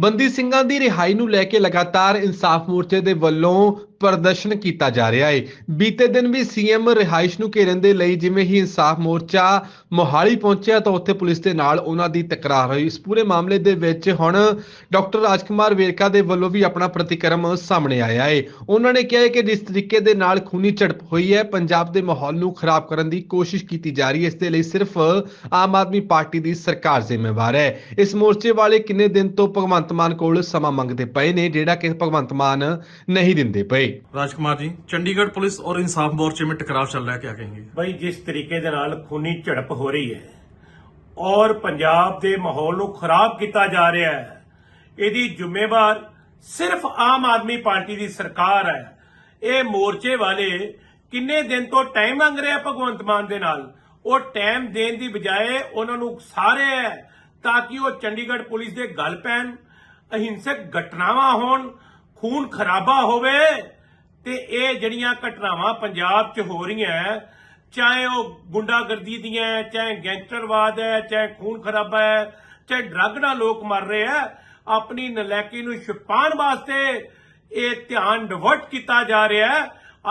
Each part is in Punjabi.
ਬੰਦੀ ਸਿੰਘਾਂ ਦੀ ਰਿਹਾਈ ਨੂੰ ਲੈ ਕੇ ਲਗਾਤਾਰ ਇਨਸਾਫ ਮੋਰਚੇ ਦੇ ਵੱਲੋਂ ਪ੍ਰਦਰਸ਼ਨ ਕੀਤਾ ਜਾ ਰਿਹਾ ਹੈ ਬੀਤੇ ਦਿਨ ਵੀ ਸੀਐਮ ਰਿਹਾਇਸ਼ ਨੂੰ ਘੇਰਨ ਦੇ ਲਈ ਜਿਵੇਂ ਹੀ ਇਨਸਾਫ ਮੋਰਚਾ ਮੋਹਾਲੀ ਪਹੁੰਚਿਆ ਤਾਂ ਉੱਥੇ ਪੁਲਿਸ ਦੇ ਨਾਲ ਉਹਨਾਂ ਦੀ ਤਕਰਾਰ ਹੋਈ। ਇਸ ਪੂਰੇ ਮਾਮਲੇ ਦੇ ਵਿੱਚ ਹੁਣ ਡਾਕਟਰ ਰਾਜਕੁਮਾਰ ਵੇਰਕਾ ਦੇ ਵੱਲੋਂ ਵੀ ਆਪਣਾ ਪ੍ਰਤੀਕਰਮ ਸਾਹਮਣੇ ਆਇਆ ਹੈ ਉਹਨਾਂ ਨੇ ਕਿਹਾ ਹੈ ਕਿ ਜਿਸ ਤਰੀਕੇ ਦੇ ਨਾਲ ਖੂਨੀ ਝੜਪ ਹੋਈ ਹੈ, ਪੰਜਾਬ ਦੇ ਮਾਹੌਲ ਨੂੰ ਖਰਾਬ ਕਰਨ ਦੀ ਕੋਸ਼ਿਸ਼ ਕੀਤੀ ਜਾ ਰਹੀ ਹੈ। ਇਸ ਦੇ ਲਈ ਸਿਰਫ ਆਮ ਆਦਮੀ ਪਾਰਟੀ ਦੀ ਸਰਕਾਰ ਜ਼ਿੰਮੇਵਾਰ ਹੈ। ਇਸ ਮੋਰਚੇ ਵਾਲੇ ਕਿੰਨੇ ਦਿਨ ਤੋਂ ਭਗਵੰਤ ਮਾਨ ਕੋਲ ਸਮਾਂ ਮੰਗਦੇ ਪਏ ਨੇ, ਜਿਹੜਾ ਕਿ ਭਗਵੰਤ ਮਾਨ ਨਹੀਂ ਦਿੰਦੇ ਪਏ। ਰਾਜਕੁਮਾਰ ਜੀ, ਚੰਡੀਗੜ੍ਹ ਪੁਲਿਸ ਔਰ ਇਨਸਾਫ ਮੋਰਚੇ ਵਿੱਚ ਟਕਰਾਅ ਚੱਲ ਰਿਹਾ ਕਿਆ ਕਹਿੰਗੇ? ਬਈ ਜਿਸ ਤਰੀਕੇ ਦੇ ਨਾਲ ਖੂਨੀ ਝੜਪ ਹੋ ਰਹੀ ਹੈ ਔਰ ਪੰਜਾਬ ਦੇ ਮਾਹੌਲ ਨੂੰ ਖਰਾਬ ਕੀਤਾ ਜਾ ਰਿਹਾ ਹੈ, ਇਹਦੀ ਜ਼ਿੰਮੇਵਾਰ ਸਿਰਫ ਆਮ ਆਦਮੀ ਪਾਰਟੀ ਦੀ ਸਰਕਾਰ ਹੈ। ਇਹ ਮੋਰਚੇ ਵਾਲੇ ਕਿੰਨੇ ਦਿਨ ਤੋਂ ਟਾਈਮ ਮੰਗ ਰਹੇ ਆ ਭਗਵੰਤ ਮਾਨ ਦੇ ਨਾਲ? ਉਹ ਟਾਈਮ ਦੇਣ ਦੀ ਬਜਾਏ ਉਹਨਾਂ ਨੂੰ ਸਾਰੇ ਤਾਂ ਕਿ ਉਹ ਚੰਡੀਗੜ੍ਹ ਪੁਲਿਸ ਦੇ ਗੱਲ ਪੈਣ, ਅਹਿੰਸਕ ਘਟਨਾਵਾਂ ਹੋਣ, ਖੂਨ ਖਰਾਬਾ ਹੋਵੇ ਤੇ ਇਹ ਜਿਹੜੀਆਂ ਘਟਨਾਵਾਂ ਪੰਜਾਬ 'ਚ ਹੋ ਰਹੀਆਂ ਚਾਹੇ ਉਹ ਗੁੰਡਾਗਰਦੀ ਦੀਆਂ ਚਾਹੇ ਗੈਂਗਸਟਰਵਾਦ ਹੈ ਚਾਹੇ ਖੂਨ ਖਰਾਬਾ ਹੈ ਚਾਹੇ ਡਰੱਗ ਨਾਲ ਲੋਕ ਮਰ ਰਹੇ ਆ ਆਪਣੀ ਨਲੈਕੀ ਨੂੰ ਛੁਪਾਉਣ ਵਾਸਤੇ ਇਹ ਧਿਆਨ ਡਿਵਰਟ ਕੀਤਾ ਜਾ ਰਿਹਾ ਹੈ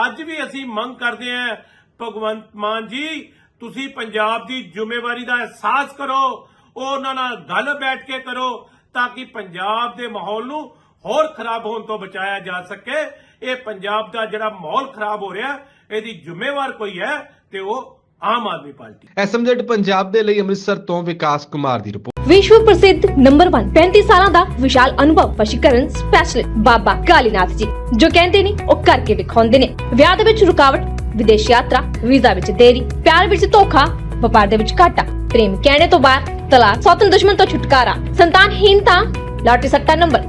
ਅੱਜ ਵੀ ਅਸੀਂ ਮੰਗ ਕਰਦੇ ਹਾਂ ਭਗਵੰਤ ਮਾਨ ਜੀ, ਤੁਸੀਂ ਪੰਜਾਬ ਦੀ ਜ਼ਿੰਮੇਵਾਰੀ ਦਾ ਅਹਿਸਾਸ ਕਰੋ, ਉਹਨਾਂ ਨਾਲ ਗੱਲ ਬੈਠ ਕੇ ਕਰੋ, ਤਾਂ ਕਿ ਪੰਜਾਬ ਦੇ ਮਾਹੌਲ ਨੂੰ ਹੋਰ ਖਰਾਬ ਹੋਣ ਤੋਂ ਬਚਾਇਆ ਜਾ ਸਕੇ। ਇਹ ਪੰਜਾਬ ਦਾ ਜਿਹੜਾ ਮਾਹੌਲ ਖਰਾਬ ਹੋ ਰਿਹਾ ਇਹਦੀ ਜ਼ਿੰਮੇਵਾਰ ਕੋਈ ਹੈ ਤੇ ਉਹ ਆਮ ਆਦਮੀ ਪਾਰਟੀ। ਐਸਐਮਜ਼ੈਡ ਪੰਜਾਬ ਦੇ ਲਈ ਅੰਮ੍ਰਿਤਸਰ ਤੋਂ ਵਿਕਾਸ ਕੁਮਾਰ ਦੀ ਰਿਪੋਰਟ। ਵਿਸ਼ਵ ਪ੍ਰਸਿੱਧ ਨੰਬਰ 1 35 ਸਾਲਾਂ ਦਾ ਵਿਸ਼ਾਲ ਅਨੁਭਵ ਵਸ਼ੀਕਰਨ ਸਪੈਸ਼ਲਿਸਟ ਬਾਬਾ ਕਾਲੀਨਾਥ ਜੀ ਜੋ ਕਹਿੰਦੇ ਨੇ ਉਹ ਕਰਕੇ ਵਿਖਾਉਂਦੇ ਨੇ। ਵਿਆਹ ਦੇ ਵਿੱਚ ਰੁਕਾਵਟ ਵਿਦੇਸ਼ ਯਾਤਰਾ ਵੀਜ਼ਾ ਵਿੱਚ ਦੇਰੀ ਪਿਆਰ ਵਿੱਚ ਧੋਖਾ ਵਪਾਰ ਦੇ ਵਿੱਚ ਘਾਟਾ ਪ੍ਰੇਮ ਕਹਿਣੇ ਤੋਂ ਬਾਅਦ ਤਲਾਕ ਸੌਤਨ ਦੁਸ਼ਮਣ ਤੋਂ ਛੁਟਕਾਰਾ ਸੰਤਾਨਹੀਨਤਾ ਲਾਟਰੀ ਸੱਟਾ ਨੰਬਰ।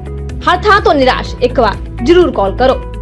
ਹਰ ਥਾਂ ਤੋਂ ਨਿਰਾਸ਼ ਇੱਕ ਵਾਰ ਜ਼ਰੂਰ ਕਾਲ ਕਰੋ।